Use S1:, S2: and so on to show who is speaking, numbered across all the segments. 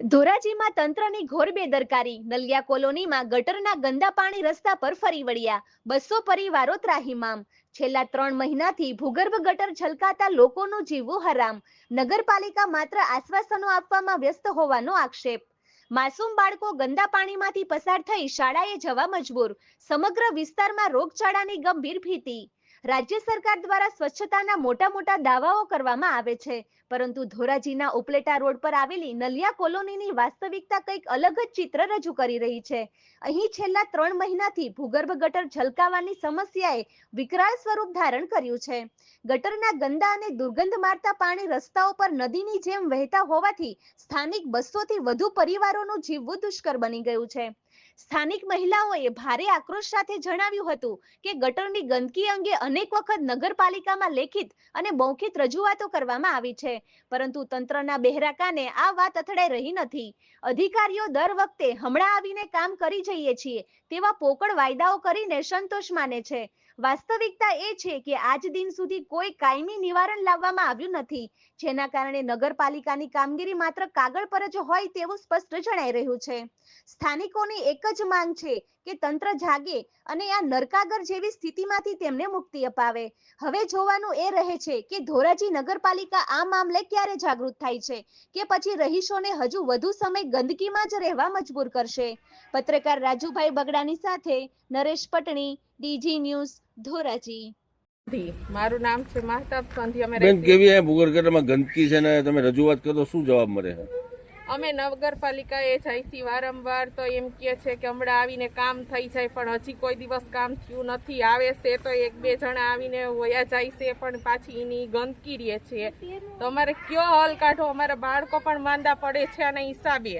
S1: ધોરાજીમાં તંત્રની ઘોર બેદરકારી. નલિયા કોલોનીમાં ગટરના ગંદા પાણી રસ્તા પર ફરી વળ્યા. બસો પરિવારો ત્રાહિમામ છેલ્લા ત્રણ મહિનાથી ભૂગર્ભ ગટર છલકાતા લોકોનું જીવવું હરામ. નગરપાલિકા માત્ર આશ્વાસનો આપવામાં વ્યસ્ત હોવાનો આક્ષેપ. માસૂમ બાળકો ગંદા પાણીમાંથી પસાર થઈ શાળાએ જવા મજબૂર. સમગ્ર વિસ્તારમાં રોગચાળાની ગંભીર ભીતિ. રાજ્ય સરકાર દ્વારા સ્વચ્છતાના મોટા મોટા દાવાઓ કરવામાં આવે છે. પરંતુ ધોરાજીના ઉપલેટા રોડ પર આવેલી નલિયા કોલોનીની વાસ્તવિકતા કંઈક અલગ જ ચિત્ર રજૂ કરી રહી છે. અહીં છેલ્લા ત્રણ મહિનાથી ભૂગર્ભ ગટર છલકાવાની સમસ્યાએ વિકરાળ સ્વરૂપ ધારણ કર્યું છે. ગટરના ગંદા અને દુર્ગંધ મારતા પાણી રસ્તાઓ પર નદીની જેમ વહેતા હોવાથી સ્થાનિક બસોથી વધુ પરિવારોનું જીવવું દુષ્કર બની ગયું છે. સ્થાનિક મહિલાઓએ ભારે આક્રોશ સાથે જણાવ્યું હતું કે ગટરની ગંદકી અંગે અનેક વખત નગરપાલિકામાં લેખિત અને મૌખિત રજૂઆતો કરવામાં આવી છે. પરંતુ તંત્રના બહેરા કાને આ વાત અથડાઈ રહી નથી. અધિકારીઓ દર વખતે હમણાં આવીને કામ કરી જઈએ છીએ તેવા પોકળ વાયદાઓ કરીને સંતોષ માને છે. વાસ્તવિકતા એ છે કે આજ દિન સુધી કોઈ કાયમી નિવારણ લાવવામાં આવ્યું નથી. જેના કારણે નગરપાલિકાની કામગીરી માત્ર કાગળ પર જ હોય તેવું સ્પષ્ટ જણાઈ રહ્યું છે. સ્થાનિકોની એક જ માંગ છે કે તંત્ર જાગે અને આ નરકાગર જેવી સ્થિતિમાંથી તેમને મુક્તિ અપાવે. હવે જોવાનું એ રહે છે કે ધોરાજી નગરપાલિકા આ મામલે ક્યારે જાગૃત થાય છે કે પછી રહીશોને હજુ વધુ સમય ગંદકીમાં જ રહેવા મજબૂર કરશે? પત્રકાર રાજુભાઈ બગડાની સાથે નરેશ પટણી ડીજી ન્યૂઝ ધોરાજી.
S2: મારું નામ છે મહતાબ સંધી અમે
S3: બેન કેવી ભૂગર્ભમાં ગંદકી છે ને તમે રજૂઆત કરો તો શું જવાબ મળે? છે
S2: અમે નગરપાલિકાએ જઈશી વારંવાર તો એમ કહે છે કે હમણાં આવીને કામ થઈ જાય પણ હજી કોઈ દિવસ કામ થયું નથી. આવે છે તો એક બે જણા આવીને વયા જાય છે પણ પાછી એની ગંદકી રહે છે. તો અમારે કયો હલ કાઢો અમારા બાળકો પણ માંદા પડે છે અને હિસાબે.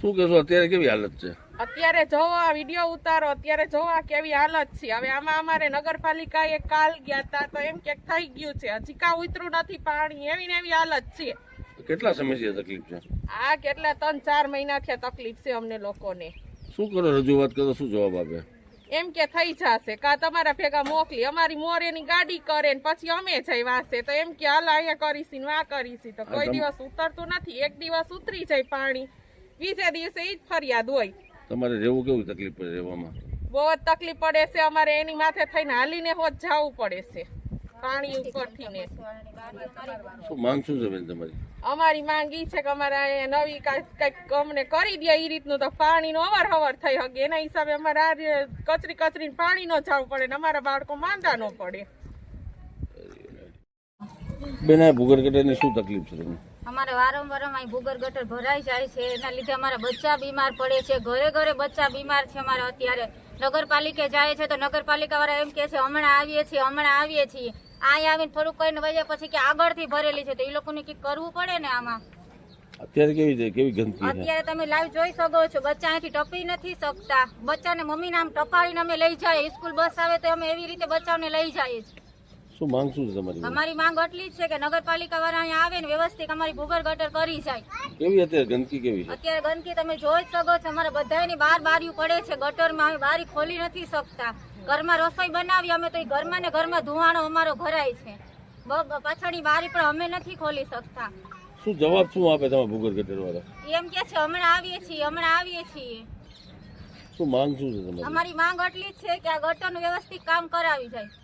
S3: શું કહેશો? અત્યારે કેવી હાલત છે?
S2: અત્યારે જોવો આ વીડિયો ઉતારો અત્યારે જોવો આ કેવી હાલત છે. હવે આમાં અમારે નગરપાલિકાએ કાલ ગયા તા તો એમ કે થઈ ગયું છે. હજી કા ઉતરું નથી પાણી. એવી ને એવી હાલત છે.
S3: કેટલા સમયથી તકલીફ છે?
S2: આ કેટલા ત્રણ ચાર મહિના થયા તકલીફ છે અમને લોકોને.
S3: શું કરો રજૂઆત કરો શું જવાબ આપે?
S2: એમ કે થઈ જશે. કા તમારા ભેગા મોકલી. અમારી મોરેની ગાડી કરે ને પછી અમે જઈ વાસે. તો એમ કે હાલ અહીંયા કરીશી ને આ કરીશી. તો કોઈ દિવસ ઉતરતું નથી. એક દિવસ ઉતરી જાય પાણી. બીજે દિવસે એ જ ફરિયાદ હોય.
S3: તમારે રહેવું કેવું તકલીફ પડે રહેવામાં?
S2: બહુ જ તકલીફ પડે છે. અમારે એની માથે થઈને હાલીને હોત જવું પડે છે. પાણી ઉપરથી ને
S3: શું માંગ શું છે બેન તમારી?
S2: અમારી માંગ ઈ છે કે અમારે નવી કાંઈક અમને કરી દે એ રીતનું તો પાણીનો અવાર હવાર થઈ શકે એના હિસાબે અમારે આ કચરી કચરી પાણી ન જવું પડે ને અમારા બાળકો માંદા ન પડે.
S3: બેન ભૂગર ગટરની શું તકલીફ છે તમને?
S4: અમારે વારંવાર અહીં ભૂગર ગટર ભરાઈ જાય છે. એના લીધે અમારા બચ્ચા બીમાર પડે છે. ઘરે ઘરે બચ્ચા બીમાર છે અમારે અત્યારે. નગરપાલિકે જાય છે તો નગરપાલિકા વાળા એમ કે છે હમણાં આવીએ છીએ હમણાં આવીએ છીએ. અહીં આવીને થોડુંક કરીને વજે પછી કે આગળથી ભરેલી છે. તો એ લોકોને કંઈક કરવું પડે ને આમાં?
S3: અત્યારે કેવી છે કેવી ગંદકી
S4: અત્યારે તમે લાઈવ જોઈ શકો છો. બચ્ચા અહીંથી ટપી નથી શકતા. બચ્ચાને મમ્મીને આમ ટપાવીને અમે લઈ જાય સ્કૂલ બસ આવે તો અમે એવી રીતે બચ્ચાઓને લઈ જઈએ છીએ.
S3: શું માંગ શું છે તમારી
S4: અમારી માંગ એટલી જ છે કે નગરપાલિકા વાળા અહીંયા આવે ને વ્યવસ્થિત અમારી ભૂગર ગટર કરી જાય.
S3: કેવી અત્યારે ગંદકી કેવી છે?
S4: અત્યારે ગંદકી તમે જોઈ જ શકો છો અમારા બધાની બાર બારીઓ પડે છે ગટરમાં અમે બારી ખોલી નથી શકતા. ઘરમાં રસોઈ બનાવી અમે તો એ ઘરમાં ને ઘરમાં ધુવાણો અમારો ભરાય છે. પાછળની બારી પણ અમે નથી ખોલી શકતા.
S3: શું જવાબ શું આપે તમારા ભૂગર ગટર વાળા?
S4: એમ કે છે હમણાં આવીએ છીએ હમણાં આવીએ છીએ.
S3: શું માંગ શું છે તમારી?
S4: અમારી માંગ એટલી જ છે કે આ ગટરનું વ્યવસ્થિત કામ કરાવી જાય.